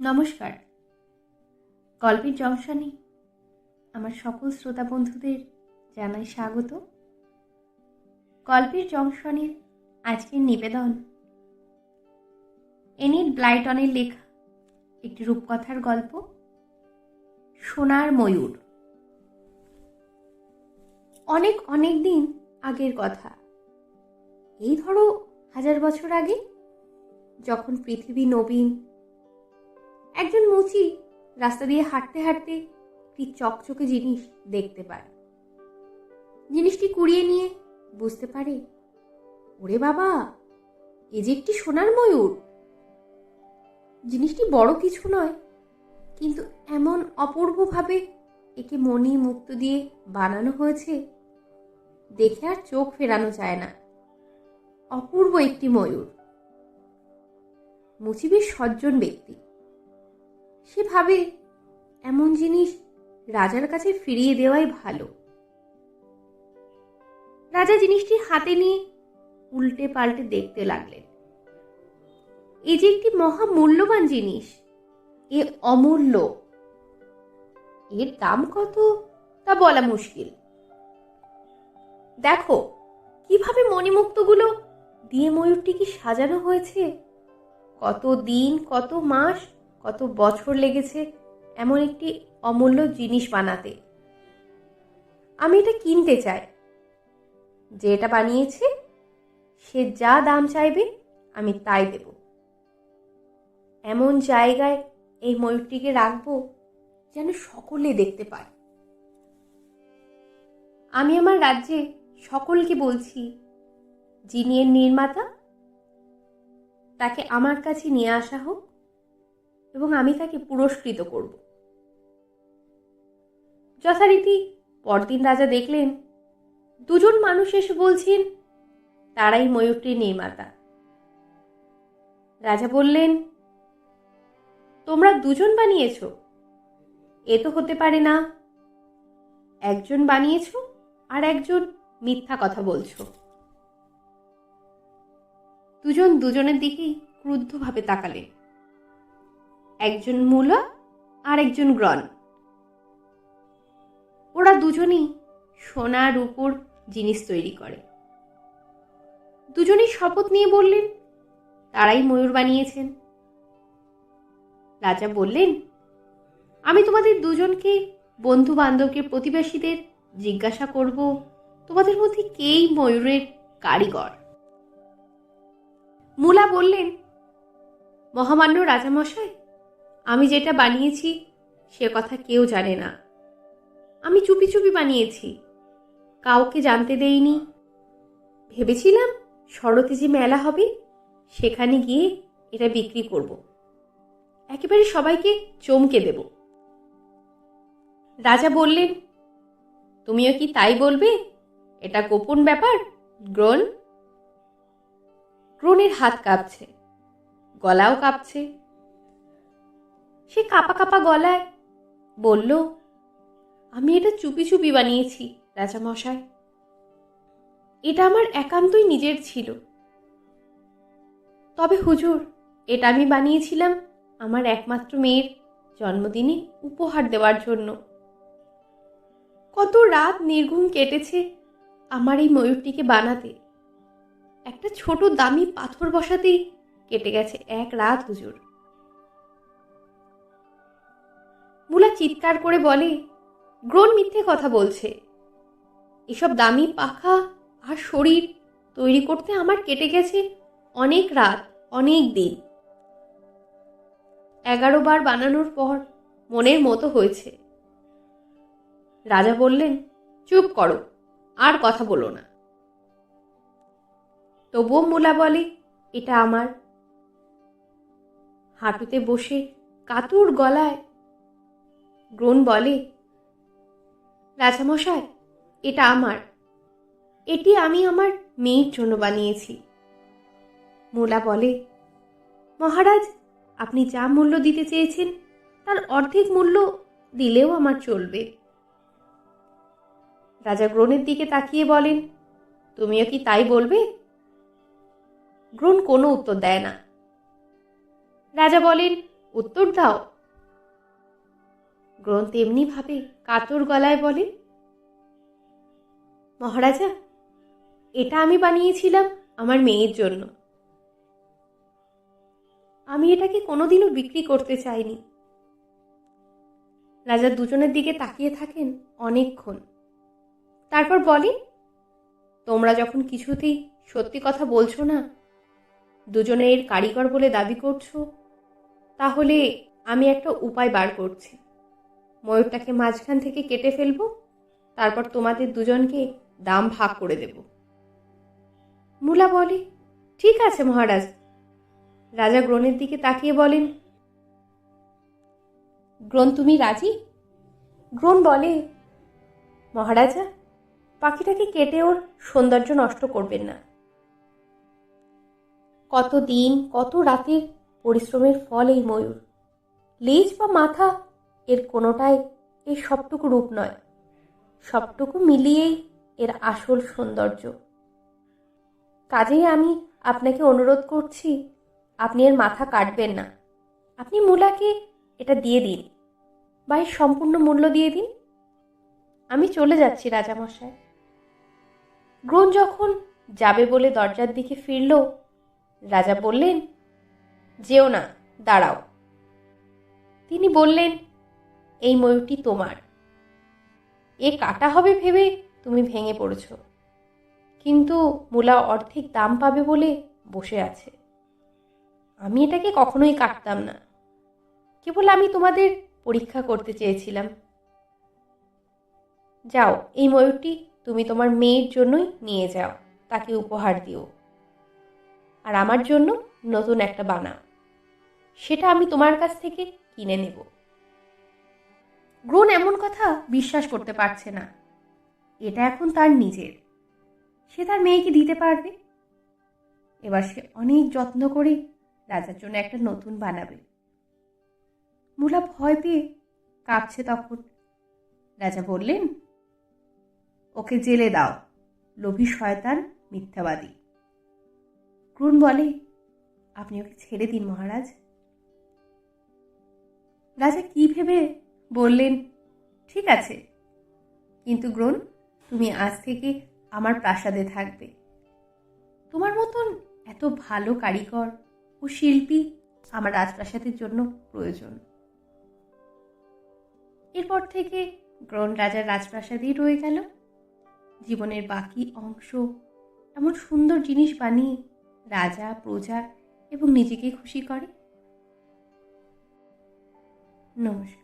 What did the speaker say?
নমস্কার। গল্পের জংশনে আমার সকল শ্রোতা বন্ধুদের জানাই স্বাগত। গল্পের জংশনের আজকের নিবেদন। এনিট ব্লাইটনের লেখা একটি রূপকথার গল্প, সোনার ময়ূর। অনেক অনেক দিন আগের কথা। এই ধরো হাজার বছর আগে, যখন পৃথিবী নবীন একজন মুচি রাস্তা দিয়ে হাঁটতে হাঁটতে একটি চকচকে জিনিস দেখতে পায়। জিনিসটি কুড়িয়ে নিয়ে বুঝতে পারে, ওরে বাবা, এ যে একটি সোনার ময়ূর। জিনিসটি বড় কিছু নয়, কিন্তু এমন অপূর্বভাবে একে মণি মুক্ত দিয়ে বানানো হয়েছে, দেখে আর চোখ ফেরানো যায় না। অপূর্ব একটি ময়ূর। মুচি বেশ সজ্জন ব্যক্তি। সে ভাবে, এমন জিনিস রাজার কাছে ফিরিয়ে দেওয়াই ভালো। রাজা জিনিসটি হাতে নিয়ে উল্টে পাল্টে দেখতে লাগলেন। এ যে একটি মহা মূল্যবান জিনিস, এ অমূল্য। এর দাম কত তা বলা মুশকিল। দেখো, কীভাবে মণিমুক্তগুলো দিয়ে ময়ূরটিকে সাজানো হয়েছে। কত দিন, কত মাস কত বছর লেগেছে এমন একটি অমূল্য জিনিস বানাতে। আমি এটা কিনতে চাই। যে এটা বানিয়েছে, সে যা দাম চাইবে, আমি তাই দেব। এমন জায়গায় এই ময়ূরটিকে রাখব যেন সকলে দেখতে পায়। আমি আমার রাজ্যে সকলকে বলছি, যিনি এর নির্মাতা, তাকে আমার কাছে নিয়ে আসা হোক। এবং আমি তাকে পুরস্কৃত করব। যথারীতি পরদিন রাজা দেখলেন, দুজন মানুষ এসে বলছেন, তারাই ময়ূরটির নির্মাতা। রাজা বললেন, তোমরা দুজন বানিয়েছ? এ তো হতে পারে না। একজন বানিয়েছ আর একজন মিথ্যা কথা বলছো। দুজন দুজনের দিকেই ক্রুদ্ধভাবে তাকালেন। একজন মূলা আর একজন গ্রন। ওরা দুজনেই সোনার উপর জিনিস তৈরি করে। দুজনেই শপথ নিয়ে বললেন, তারাই ময়ূর বানিয়েছেন। রাজা বললেন, আমি তোমাদের দুজনকে বন্ধু বান্ধবকে প্রতিবেশীদের জিজ্ঞাসা করব, তোমাদের মধ্যে কেই ময়ূরের কারিগর? মুলা বললেন, মহামান্য রাজামশাই আমি যেটা বানিয়েছি, সে কথা কেউ জানে না। আমি চুপি চুপি বানিয়েছি। কাউকে জানতে দেইনি। ভেবেছিলাম শরতে যে মেলা হবে, সেখানে গিয়ে এটা বিক্রি করব। একেবারে সবাইকে চমকে দেব। রাজা বললেন, তুমিও কি তাই বলবে? এটা গোপন ব্যাপার গ্রন গ্রনের হাত কাঁপছে, গলাও কাঁপছে। সে কাপা কাপা গলায় বলল, আমি এটা চুপি চুপি বানিয়েছি, রাজামশাই। এটা আমার একান্তই নিজের ছিল। তবে হুজুর, এটা আমি বানিয়েছিলাম আমার একমাত্র মেয়ের জন্মদিনে উপহার দেওয়ার জন্য। কত রাত নির্ঘুম কেটেছে আমার এই ময়ূরটিকে বানাতে। একটা ছোট দামি পাথর বসাতেই কেটে গেছে এক রাত, হুজুর। মুলা চিৎকার করে বলে গ্রোন মিথ্যে কথা বলছে। এসব দামি পাখা আর শরীর তৈরি করতে আমার কেটে গেছে অনেক রাত, অনেক দিন। এগারো বার বানানোর পর মনের মতো হয়েছে। রাজা বললেন, চুপ করো, আর কথা বলো না। তবুও মুলা বলে, এটা আমার। হাঁটুতে বসে কাতুর গলায় গ্রোন বলে, রাজামশাই, এটা আমার। এটি আমি আমার মেয়ের জন্য বানিয়েছি। মোলা বলে, মহারাজ, আপনি যা মূল্য দিতে চেয়েছেন, তার অর্ধেক মূল্য দিলেও আমার চলবে। রাজা গ্রোনের দিকে তাকিয়ে বলেন, তুমিও কি তাই বলবে? গ্রোন কোনো উত্তর দেয় না। রাজা বলেন, উত্তর দাও গ্রন্থ এমনি ভাবে কাতর গলায় বলে, মহারাজা, এটা আমি বানিয়েছিলাম আমার মেয়ের জন্য। আমি এটাকে কোনোদিনও বিক্রি করতে চাইনি। রাজা দুজনের দিকে তাকিয়ে থাকেন অনেকক্ষণ। তারপর বলে, তোমরা যখন কিছুতেই সত্যি কথা বলছো না, দুজনের কারিগর বলে দাবি করছ, তাহলে আমি একটা উপায় বার করছি। ময়ূরটাকে মাঝখান থেকে কেটে ফেলব, তারপর তোমাদের দুজনকে দাম ভাগ করে দেব। মুলা বলে, ঠিক আছে মহারাজ। রাজা গ্রনের দিকে তাকিয়ে বলেন, গ্রন, তুমি রাজি? গ্রন বলে, মহারাজা, পাখিটাকে কেটে ওর সৌন্দর্য নষ্ট করবেন না। কত দিন, কত রাতের পরিশ্রমের ফল এই ময়ূর। লেজ বা মাথা এর কোনোটাই এর সবটুকু রূপ নয়। সবটুকু মিলিয়েই এর আসল সৌন্দর্য। কাজেই আমি আপনাকে অনুরোধ করছি, আপনি এর মাথা কাটবেন না। আপনি মূলাকে এটা দিয়ে দিন বা এর সম্পূর্ণ মূল্য দিয়ে দিন। আমি চলে যাচ্ছি রাজামশায় গ্রোন যখন যাবে বলে দরজার দিকে ফিরল, রাজা বললেন, যেও না, দাঁড়াও। তিনি বললেন এই ময়ূরটি তোমার। এ কাটা হবে ভেবে তুমি ভেঙে পড়েছ। কিন্তু মূলা অর্ধেক দাম পাবে বলে বসে আছে। আমি এটাকে কখনোই কাটতাম না। কেবল আমি তোমাদের পরীক্ষা করতে চেয়েছিলাম। যাও, এই ময়ূরটি তুমি তোমার মেয়ের জন্যই নিয়ে যাও। তাকে উপহার দিও। আর আমার জন্য নতুন একটা বানাও। সেটা আমি তোমার কাছ থেকে কিনে নেব। গ্রোন এমন কথা বিশ্বাস করতে পারছে না। এটা এখন তার নিজের। সে তার মেয়েকে দিতে পারবে। এবার সে অনেক যত্ন করে রাজার জন্য একটা নতুন বানাবে। মুলা ভয় পেয়ে কাঁপছে তখন। রাজা বললেন, ওকে জেলে দাও। লোভী শয়তান মিথ্যাবাদী। ক্রুন বলে, আপনি ওকে ছেড়ে দিন মহারাজ। রাজা কি ভেবে বললেন, ঠিক আছে। কিন্তু গ্রোন তুমি আজ থেকে আমার প্রাসাদে থাকবে। তোমার মতন এত ভালো কারিগর ও শিল্পী আমার রাজপ্রাসাদের জন্য প্রয়োজন। এরপর থেকে গ্রন রাজার রাজপ্রাসাদেই রয়ে গেল। জীবনের বাকি অংশ, এমন সুন্দর জিনিস বানিয়ে রাজা, প্রজা এবং নিজেকে খুশি করে। নমস্কার।